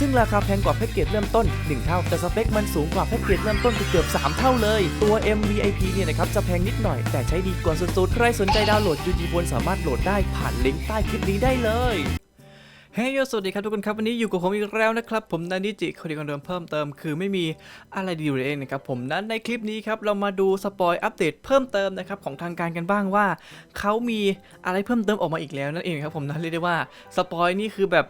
ซึ่งราคาแพงกว่าแพ็กเกจเริ่มต้น 1 เท่า แต่สเปคมันสูงกว่าแพ็กเกจเริ่มต้นเกือบ3 เท่าเลย ตัว MVIP เนี่ยนะครับจะแพงนิดหน่อย แต่ใช้ดีกว่าสุดๆ ใครสนใจดาวน์โหลด UG Phone สามารถโหลดได้ผ่านลิงก์ใต้คลิปนี้ได้เลยเฮ้ยสวัสดีครับทุกคนครับ วันนี้อยู่กับผมอีกแล้วนะครับ ผมนันนิจิคนเดียวกันเดิมเพิ่มเติมคือไม่มีอะไรดีเลยเองนะครับผมนั้นในคลิปนี้ครับเรามาดูสปอยอัปเดตเพิ่มเติมนะครับของทางการกันบ้างว่าเขามีอะไรเพิ่มเติมออกมาอีกแล้วนั่นเองครับผมนั้นเรียกได้ว่าสปอยนี่คือแบบ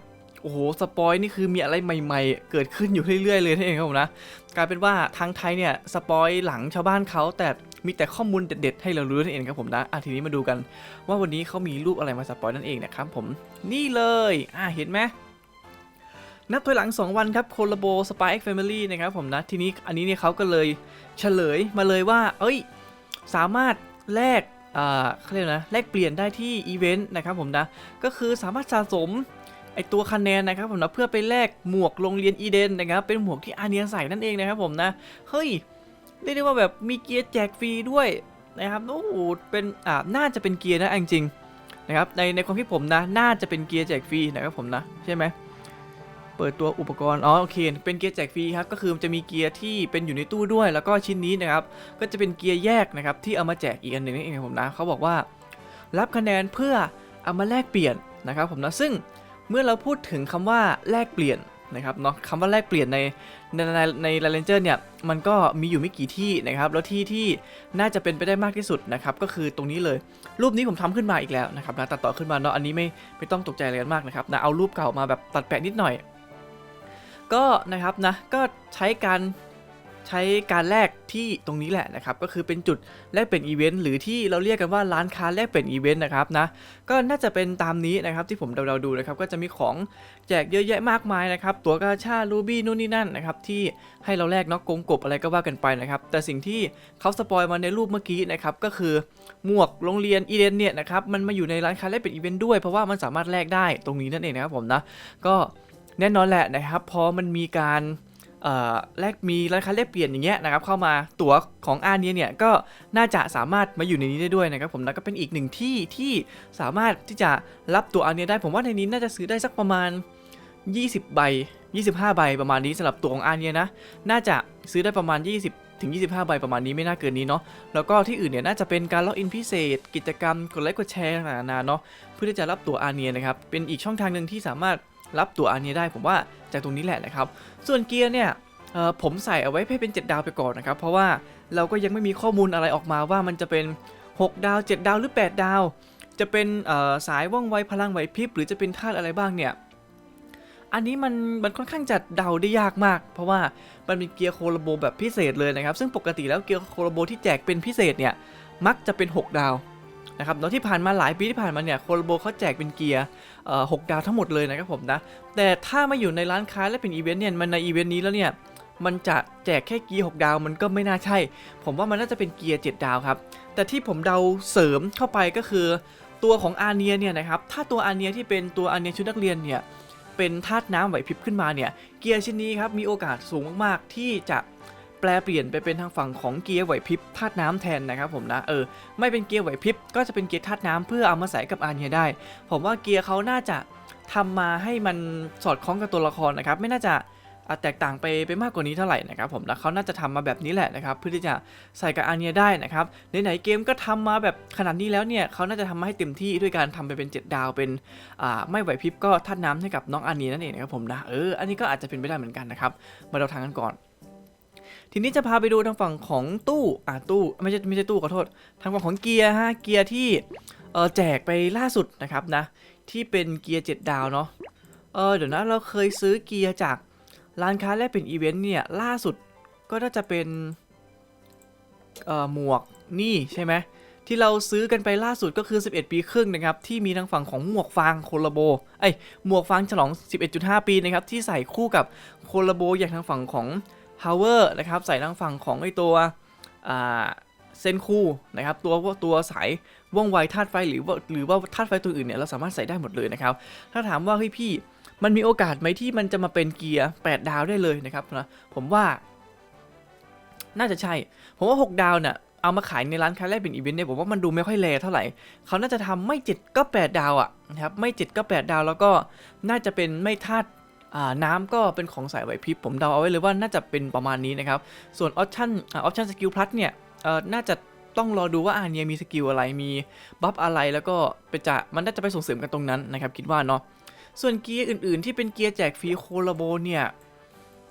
อ้โหสปอยนี่คือมีอะไรใหม่ๆ เกิดขึ้นอยู่เรื่อยๆเลยนั่นเองครับผมนะกลายเป็นว่าทางไทยเนี่ยสปอยหลังชาวบ้านเขาแต่มีแต่ข้อมูลเด็ดๆให้เรารู้นั่นเองครับผมนะอะทีนี้มาดูกัน ว่าวันนี้เขามีรูปอะไรมาสปอยนั่นเองนะครับผมนี่เลยอะเห็นไหมนับถอยหลัง 2 วันครับโคลาโบสปายเอ็กแฟมิลี่นะครับผมนะทีนี้อันนี้เนี่ยเขาก็เลยเฉลยมาเลยว่า เอ้ย สามารถแลกอ่าเขาเรียกนะแลกเปลี่ยนได้ที่อีเวนต์นะครับผมนะ ก็คือสามารถสะสม ไอตัวคะแนนนะครับผมนะเพื่อไปแลกหมวกโรงเรียนอีเดนนะครับเป็นหมวกที่อาเนียใส่นั่นเองนะครับผมนะเฮ้ยเรียกได้ว่าแบบมีเกียร์แจกฟรีด้วยนะครับโอ้โหเป็นอ่าน่าจะเป็นเกียร์นะจริงนะครับในในความคิดผมนะน่าจะเป็นเกียร์แจกฟรีนะครับผมนะใช่ไหมเปิดตัวอุปกรณ์อ๋อโอเคเป็นเกียร์แจกฟรีครับก็คือจะมีเกียร์ที่เป็นอยู่ในตู้ด้วย แล้วก็ชิ้นนี้นะครับก็จะเป็นเกียร์แยกนะครับที่เอามาแจกอีกอันหนึ่งนั่นเองครับผมนะเขาบอกว่า รับคะแนนเพื่อเอามาแลกเปลี่ยนนะครับผมนะซึ่ง เมื่อเราพูดถึงคำว่าแลกเปลี่ยนนะครับเนาะคำว่าแลกเปลี่ยนในในในในในเลนเจอร์เนี่ยมันก็มีอยู่ไม่กี่ที่นะครับ แล้วที่ที่น่าจะเป็นไปได้มากที่สุดนะครับ ก็คือตรงนี้เลย รูปนี้ผมทำขึ้นมาอีกแล้วนะครับนะตัดต่อขึ้นมาเนาะอันนี้ไม่ไม่ต้องตกใจอะไรกันมากนะครับนะเอารูปเก่ามาแบบตัดแปะนิดหน่อย ก็นะครับนะก็ใช้การ ใช้การแลกที่ตรงนี้แหละนะครับ ก็คือเป็นจุดแลกเป็นอีเวนต์หรือที่เราเรียกกันว่าร้านค้าแลกเป็นอีเวนต์นะครับนะ ก็น่าจะเป็นตามนี้นะครับที่ผมเดาๆดูนะครับ ก็จะมีของแจกเยอะแยะมากมายนะครับ ตัวกาชารูบี้นู่นนี่นั่นนะครับที่ให้เราแลกเนาะกงกบอะไรก็ว่ากันไปนะครับ แต่สิ่งที่เขาสปอยมาในรูปเมื่อกี้นะครับก็คือหมวกโรงเรียนอีเดนเนี่ยนะครับมันมาอยู่ในร้านค้าแลกเป็นอีเวนต์ด้วยเพราะว่ามันสามารถแลกได้ตรงนี้นั่นเองนะครับผมนะก็แน่นอนแหละนะครับพอมันมีการ แลกมีร้านค้าแลกเปลี่ยนอย่างเงี้ยนะครับเข้ามาตั๋วของอาเนียเนี่ยก็น่าจะสามารถมาอยู่ในนี้ได้ด้วยนะครับผมนะก็เป็นอีกหนึ่งที่ที่สามารถที่จะรับตั๋วอาเนียได้ ผมว่าในนี้น่าจะซื้อได้สักประมาณ 20 ใบ 25 ใบประมาณนี้สำหรับตั๋วของอาเนียนะน่าจะซื้อได้ประมาณ 20ถึง 25 ใบประมาณนี้ไม่น่าเกินนี้เนาะ แล้วก็ที่อื่นเนี่ยน่าจะเป็นการล็อกอินพิเศษ กิจกรรม กดไลค์กดแชร์นานาเนาะ เพื่อที่จะรับตั๋วอาเนียนะครับ เป็นอีกช่องทางหนึ่งที่สามารถ รับตัวอันนี้ได้ผมว่าจากตรงนี้แหละนะครับ ส่วนเกียร์เนี่ยผมใส่เอาไว้ให้เป็น 7 ดาวไปก่อนนะครับ เพราะว่าเราก็ยังไม่มีข้อมูลอะไรออกมาว่ามันจะเป็น 6 ดาว 7 ดาวหรือ 8 ดาว จะเป็นสายว่องไวพลังไหวพริบหรือจะเป็นธาตุอะไรบ้างเนี่ยอันนี้มันมันค่อนข้างจะเดาได้ยากมาก เพราะว่ามันเป็นเกียร์โคโลโบแบบพิเศษเลยนะครับ ซึ่งปกติแล้วเกียร์โคโลโบที่แจกเป็นพิเศษเนี่ยมักจะเป็น 6 ดาว นะครับแล้วที่ผ่านมาหลายปีที่ผ่านมาเนี่ยโคโลโบเขาแจกเป็นเกียร์หกดาวทั้งหมดเลยนะครับผมนะ แต่ถ้ามาอยู่ในร้านค้าและเป็นอีเวนต์เนี่ยมันในอีเวนต์นี้แล้วเนี่ยมันจะแจกแค่เกียร์6ดาวมันก็ไม่น่าใช่ ผมว่ามันน่าจะเป็นเกียร์7ดาวครับ แต่ที่ผมเดาเสริมเข้าไปก็คือตัวของอาเนียเนี่ยนะครับ ถ้าตัวอาเนียที่เป็นตัวอาเนียชุดนักเรียนเนี่ยเป็นธาตุน้ำไหวพริบขึ้นมาเนี่ย เกียร์ชิ้นนี้ครับมีโอกาสสูงมากๆที่จะ ลเปลี่ยนไปเป็นทางฝั่งของเกียร์ไหวพริบธาตุน้ำแทนนะครับผมนะเออไม่เป็นเกียร์ไหวพริบก็จะเป็นเกียร์ธาตุน้ำเพื่อเอามาใส่กับอาเนียได้ ผมว่าเกียร์เขาน่าจะทำมาให้มันสอดคล้องกับตัวละครนะครับไม่น่าจะแตกต่างไปไปมากกว่านี้เท่าไหร่นะครับผมแล้วเขาน่าจะทำมาแบบนี้แหละนะครับเพื่อที่จะใส่กับอาเนียได้นะครับไหนๆเกมก็ทำมาแบบขนาดนี้แล้วเนี่ยเขาน่าจะทำมาให้เต็มที่ด้วยการทำไปเป็น 7 ดาวเป็นอ่าไม่ไหวพริบก็ท่าตุน้ำให้กับน้องอาเนียนั่นเองนะครับผมนะเอออันนี้ก็อาจจะเป็นไปได้เหมือนกันนะครับมาเราทางกันก่อน ทีนี้จะพาไปดูทางฝั่งของตู้อ่าตู้ไม่ใช่ไม่ใช่ตู้ขอโทษ ทางฝั่งของเกียร์ฮะเกียร์ที่เออแจกไปล่าสุดนะครับนะ ที่เป็นเกียร์7ดาวเนาะเออเดี๋ยวนะเราเคยซื้อเกียร์จากร้านค้าแลกเป็นอีเวนต์เนี่ยล่าสุดก็น่าจะเป็นเอ่อหมวกนี่ใช่ไหมที่เราซื้อกันไปล่าสุดก็คือ 11 ปีครึ่งนะครับ ที่มีทางฝั่งของหมวกฟางโคลโบเอ้ยหมวกฟางฉลอง 11.5 ปีนะครับ ที่ใส่คู่กับโคลโบอย่างทางฝั่งของ h o w e r นะครับใส่ทางฝั่งของไอตัวเซนคูนะครับตัวตัวสายว่องไวธาตุไฟหรือว่าหรือว่าธาตุไฟตัวอื่นเนี่ยเราสามารถใส่ได้หมดเลยนะครับ ถ้าถามว่าเฮ้ยพี่มันมีโอกาสไหมที่มันจะมาเป็นเกียร์ 8 ดาวได้เลยนะครับนะผมว่า น่าจะใช่ ผมว่า 6 ดาวเนี่ยเอามาขายในร้านค้าแรกเป็นอีเวนต์เนี่ยผมว่ามันดูไม่ค่อยแลเท่าไหร่ เขาน่าจะทำไม่ 7 ก็ 8 ดาวอะนะครับไม่ 7 ก็ 8 ดาวแล้วก็น่าจะเป็นไม่ธาตุ น้ำก็เป็นของสายไหวพริบผมเดาเอาไว้เลยว่าน่าจะเป็นประมาณนี้นะครับ ส่วนออปชั่นออปชั่นสกิลพลัสเนี่ยน่าจะต้องรอดูว่าอาเนี่ยมีสกิลอะไรมีบัฟอะไรแล้วก็ไปจะมันน่าจะไปส่งเสริมกันตรงนั้นนะครับคิดว่าเนาะส่วนเกียร์อื่นๆ ที่เป็นเกียร์แจกฟรีโคลาโบเนี่ย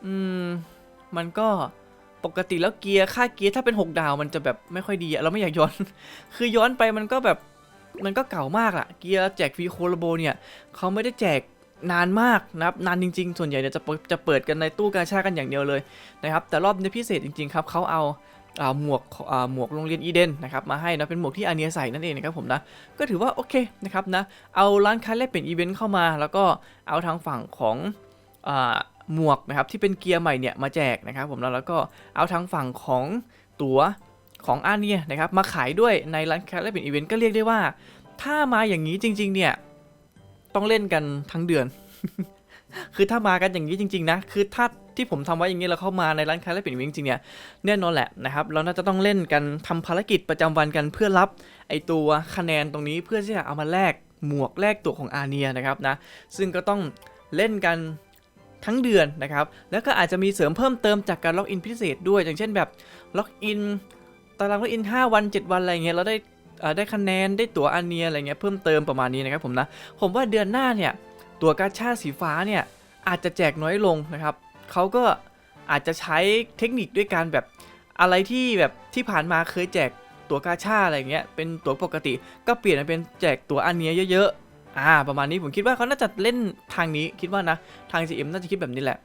อืมมันก็ปกติแล้วเกียร์ค่าเกียร์ถ้าเป็น 6 ดาวมันจะแบบไม่ค่อยดีอะเราไม่อยากย้อน คือย้อนไปมันก็แบบมันก็เก่ามากอะเกียร์แจกฟรีโคลาโบเนี่ยเขาไม่ได้แจก นานมากนะครับนานจริง ๆ ส่วนใหญ่เนี่ยจะจะเปิดกันในตู้กาชากันอย่างเดียวเลยนะครับแต่รอบนี้พิเศษจริงๆครับเขาเอาอ่าหมวกอ่าหมวกโรงเรียนอีเดนนะครับมาให้นะเป็นหมวกที่อาเนียใส่นั่นเองนะครับผมนะก็ถือว่าโอเคนะครับนะเอาร้านค้าแลกเปลี่ยนอีเวนต์เข้ามา แล้วก็เอาทางฝั่งของอหมวกนะครับที่เป็นเกียร์ใหม่เนี่ยมาแจกนะครับผมแล้วแล้วก็เอาทางฝั่งของตั๋วของอาเนียนะครับมาขายด้วยในร้านค้าแลกเปลี่ยนอีเวนต์ก็เรียกได้ว่า ถ้ามาอย่างนี้จริง ๆเนี่ย ต้องเล่นกันทั้งเดือน คือถ้ามากันอย่างนี้จริง ๆ นะ คือถ้าที่ผมทำไว้อย่างนี้แล้วเข้ามาในร้านค้าแลกเปลี่ยนวนต์จริงๆเนี่ยแน่นอนแหละนะครับเราน่าจะต้องเล่นกันทำภารกิจประจำวันกันเพื่อรับไอตัวคะแนนตรงนี้เพื่อที่จะเอามาแลกหมวกแลกตัวของอาเนียนะครับนะซึ่งก็ต้องเล่นกันทั้งเดือนนะครับ แล้วก็อาจจะมีเสริมเพิ่มเติมจากการล็อกอินพิเศษด้วย อย่างเช่นแบบล็อกอินตารางล็อกอิน 5 วัน 7 วันอะไรเงี้ยเราได้ ได้คะแนนได้ตั๋วอาเนียอะไรเงี้ยเพิ่มเติมประมาณนี้นะครับผมนะผมว่าเดือนหน้าเนี่ยตั๋วกาชาสีฟ้าเนี่ยอาจจะแจกน้อยลงนะครับเขาก็อาจจะใช้เทคนิคด้วยการแบบอะไรที่แบบที่ผ่านมาเคยแจกตั๋วกาชาอะไรเงี้ยเป็นตั๋วปกติ ก็เปลี่ยนมาเป็นแจกตั๋วอันเนี้ยเยอะๆอ่าประมาณนี้ผมคิดว่าเขาน่าจะเล่นทางนี้คิดว่านะทาง GM น่าจะคิดแบบนี้แหละ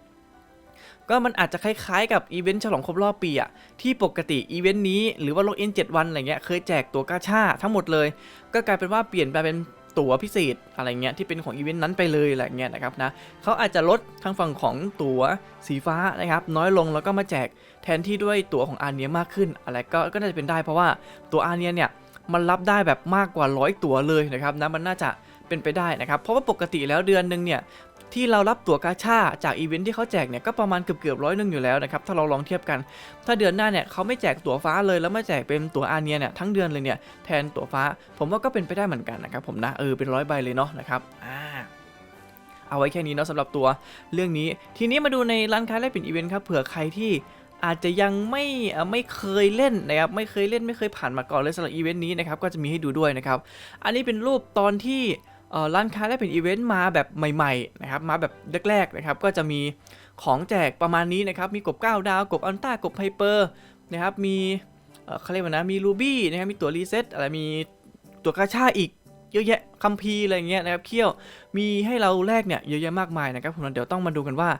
ก็มันอาจจะคล้ายๆกับอีเวนต์ฉลองครบรอบปีอะที่ปกติอีเวนต์นี้หรือว่าล็อกอิน 7 วันอะไรเงี้ยเคยแจกตั๋วกาชาทั้งหมดเลย ก็กลายเป็นว่าเปลี่ยนไปเป็นตั๋วพิเศษอะไรเงี้ยที่เป็นของอีเวนต์นั้นไปเลยอะไรเงี้ยนะครับนะเขาอาจจะลดทางฝั่งของตั๋วสีฟ้านะครับน้อยลงแล้วก็มาแจกแทนที่ด้วยตั๋วของอาเนียมากขึ้น อะไรก็ก็น่าจะเป็นได้เพราะว่าตั๋วอาเนียเนี่ยมันรับได้แบบมากกว่าร้อยตั๋วเลยนะครับนะมันน่าจะเป็นไปได้นะครับเพราะว่าปกติแล้วเดือนหนึ่งเนี่ย ที่เรารับตั๋วกาชาจากอีเวนท์ที่เขาแจกเนี่ยก็ประมาณเกือบเกือบร้อยหนึ่งอยู่แล้วนะครับถ้าเราลองเทียบกัน ถ้าเดือนหน้าเนี่ยเขาไม่แจกตั๋วฟ้าเลยแล้วมาแจกเป็นตั๋วอาเนียเนี่ยทั้งเดือนเลยเนี่ยแทนตั๋วฟ้า ผมว่าก็เป็นไปได้เหมือนกันนะครับผมนะเออเป็นร้อยใบเลยเนาะนะครับอ่าเอาไว้แค่นี้เนาะสำหรับตัวเรื่องนี้ ทีนี้มาดูในร้านค้าแลกเปลี่ยนอีเวนต์ครับเผื่อใครที่อาจจะยังไม่เอ่อไม่เคยเล่นนะครับไม่เคยเล่นไม่เคยผ่านมาก่อนเลยสำหรับอีเวนต์นี้นะครับก็จะมีให้ดูด้วยนะครับอันนี้เป็นรูปตอนที่เอ่อ ร้านค้าแลกเปลี่ยนอีเวนต์มาแบบใหม่ๆนะครับมาแบบแรกๆนะครับก็จะมีของแจกประมาณนี้นะครับมีกบ 9 ดาว กบอัลต้ากบไฮเปอร์นะครับมีเอ่อเขาเรียกว่านะมีรูบี้นะครับมีตัวรีเซ็ตอะไรมีตัวกาชาอีกเยอะแยะคัมภีร์อะไรเงี้ยนะครับเขี้ยวมีให้เราแลกเนี่ยเยอะแยะมากมายนะครับผมเดี๋ยวต้องมาดูกันว่า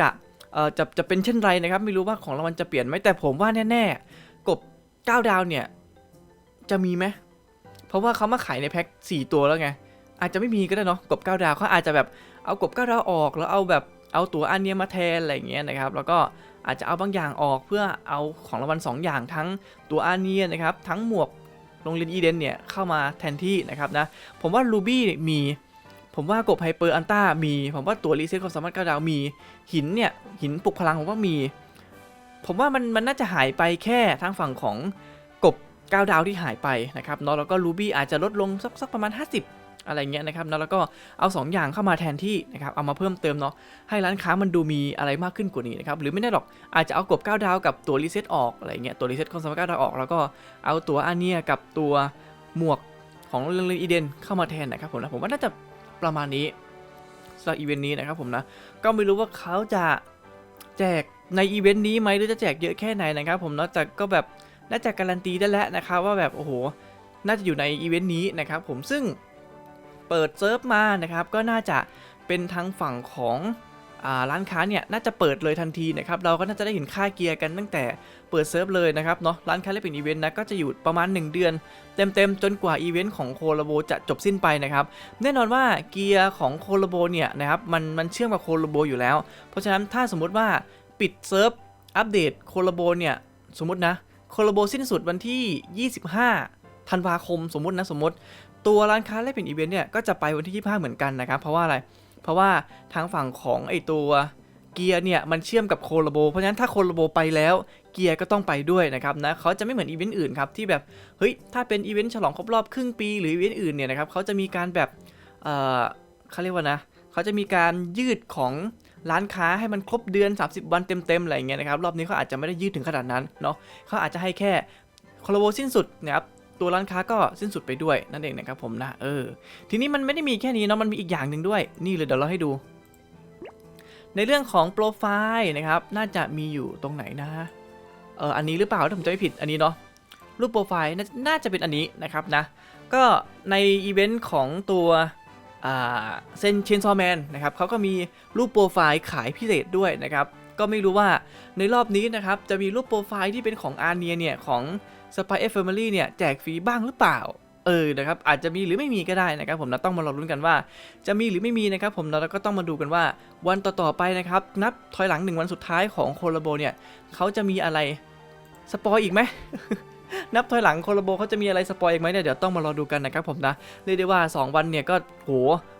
จะเอ่อจะจะเป็นเช่นไรนะครับไม่รู้ว่าของรางวัลจะเปลี่ยนไหมแต่ผมว่าแน่ๆกบ 9 ดาวเนี่ยจะมีไหมเพราะว่าเขามาขายในแพ็ค4ตัวแล้วไง อาจจะไม่มีก็ได้เนาะกบ9ดาวเขาอาจจะแบบเอากบ9ดาวออกแล้วเอาแบบเอาตัวอันเนี้ยมาแทนอะไรเงี้ยนะครับ แล้วก็อาจจะเอาบางอย่างออกเพื่อเอาของรางวัล2อย่างทั้งตัวอาเนียนะครับทั้งหมวกโรงเรียนอีเดนเนี่ยเข้ามาแทนที่นะครับนะผมว่ารูบี้มีผมว่ากบไฮเปอร์อันต้ามี ผมว่าตัวรีเซ็ตความสามารถกระดาวมี หินเนี่ย หินปลุกพลังผมว่ามี ผมว่ามันมันน่าจะหายไปแค่ทางฝั่งของกบ9ดาวที่หายไปนะครับเนาะแล้วก็รูบี้อาจจะลดลงสักสักประมาณ 50 อะไรเงี้ยนะครับแล้วก็เอา 2 อย่างเข้ามาแทนที่นะครับเอามาเพิ่มเติมเนาะให้ร้านค้ามันดูมีอะไรมากขึ้นกว่านี้นะครับหรือไม่แน่หรอกอาจจะเอากบ9ดาวกับตัวรีเซ็ตออกอะไรเงี้ยตัวรีเซ็ตความสามารถ9ดาวออกแล้วก็เอาตัวอาเนียกับตัวหมวกของเรื่องอีเดนเข้ามาแทนนะครับผมนะผมว่าน่าจะประมาณนี้สำหรับอีเวนต์นี้นะครับผมนะก็ไม่รู้ว่าเขาจะแจกในอีเวนต์นี้ไหมหรือจะแจกเยอะแค่ไหนนะครับผมเนาะแต่ก็แบบน่าจะการันตีได้แล้วนะครับว่าแบบโอ้โหน่าจะอยู่ในอีเวนต์นี้นะครับผมซึ่ง เปิดเซิร์ฟมานะครับก็น่าจะเป็นทางฝั่งของร้านค้าเนี่ยน่าจะเปิดเลยทันทีนะครับเราก็น่าจะได้เห็นค่าเกียร์กันตั้งแต่เปิดเซิร์ฟเลยนะครับเนาะร้านค้าและเป็นอีเวนต์นะก็จะอยู่ประมาณ 1 เดือน เต็มๆ จนกว่าอีเวนต์ของโคลาโบจะจบสิ้นไปนะครับแน่นอนว่าเกียร์ของโคลาโบเนี่ยนะครับมันมันเชื่อมกับโคลาโบอยู่แล้ว เพราะฉะนั้นถ้าสมมุติว่าปิดเซิร์ฟอัปเดตโคลาโบเนี่ยสมมตินะโคลาโบสิ้นสุดวันที่ 25ธันวาคมสมมตินะสมมติ ตัวร้านค้าและเป็นอีเวนต์เนี่ยก็จะไปวันที่ 25 เหมือนกันนะครับ เพราะว่าอะไร เพราะว่าทางฝั่งของไอตัวเกียร์เนี่ยมันเชื่อมกับโคลโบ เพราะฉะนั้นถ้าโคลโบไปแล้วเกียร์ก็ต้องไปด้วยนะครับนะเขาจะไม่เหมือนอีเวนต์อื่นครับที่แบบเฮ้ยถ้าเป็นอีเวนต์ฉลองครบรอบครึ่งปีหรืออีเวนต์อื่นเนี่ยนะครับเขาจะมีการแบบเอ่อเขาเรียกว่านะเขาจะมีการยืดของร้านค้าให้มันครบเดือน 30 วันเต็มๆอะไรเงี้ยนะครับรอบนี้เขาอาจจะไม่ได้ยืดถึงขนาดนั้นเนาะเขาอาจจะให้แค่โคลาโบสิ้นสุดนะครับ ตัวร้านค้าก็สิ้นสุดไปด้วยนั่นเองนะครับผมนะเออทีนี้มันไม่ได้มีแค่นี้เนาะมันมีอีกอย่างหนึ่งด้วย นี่เลยเดี๋ยวเราให้ดู ในเรื่องของโปรไฟล์นะครับน่าจะมีอยู่ตรงไหนนะเอออันนี้หรือเปล่าถ้าผมจะไม่ผิดอันนี้เนาะรูปโปรไฟล์น่าจะเป็นอันนี้นะครับนะก็ในอีเวนต์ของตัวเซนเชนซอแมนนะครับเขาก็มีรูปโปรไฟล์ขายพิเศษด้วยนะครับ ก็ไม่รู้ว่าในรอบนี้นะครับ จะมีรูปโปรไฟล์ที่เป็นของอาร์เนียเนี่ย ของ s p y F Family เนี่ยแจกฟรีบ้างหรือเปล่า เออนะครับอาจจะมีหรือไม่มีก็ได้นะครับ ผมนะต้องมารอลุ้นกันว่า จะมีหรือไม่มีนะครับ ผมเราก็ต้องมาดูกันว่าวันต่อๆไปนะครับ นับถอยหลังหนึ่งวันสุดท้ายของโคลโบเนี่ยเขาจะมีอะไรสปอยอีกไหม นับถอยหลังโคลโบเขาจะมีอะไรสปอยอีกไหมเนี่ยเดี๋ยวต้องมารอดูกันนะครับผมนะเรียกได้ว่า 2 วันเนี่ยก็โห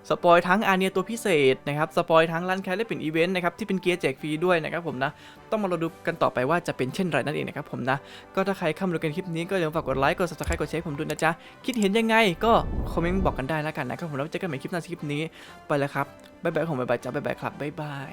สปอยทั้งอาเนียตัวพิเศษนะครับสปอยทั้งร้านแคสและเป็นอีเวนต์นะครับที่เป็นเกียร์แจกฟรีด้วยนะครับผมนะต้องมารอดูกันต่อไปว่าจะเป็นเช่นไรนั่นเองนะครับผมนะก็ถ้าใครเข้ามาดูกันคลิปนี้ก็อย่าลืมฝากกดไลค์กด subscribe กดแชร์ให้ผมด้วยนะจ๊ะคิดเห็นยังไงก็คอมเมนต์บอกกันได้แล้วกันนะครับผมแล้วเจอกันใหม่คลิปหน้าคลิปนี้ไปแล้วครับบ๊ายบายของบ๊ายบายจ้าบ๊ายบายครับบ๊ายบาย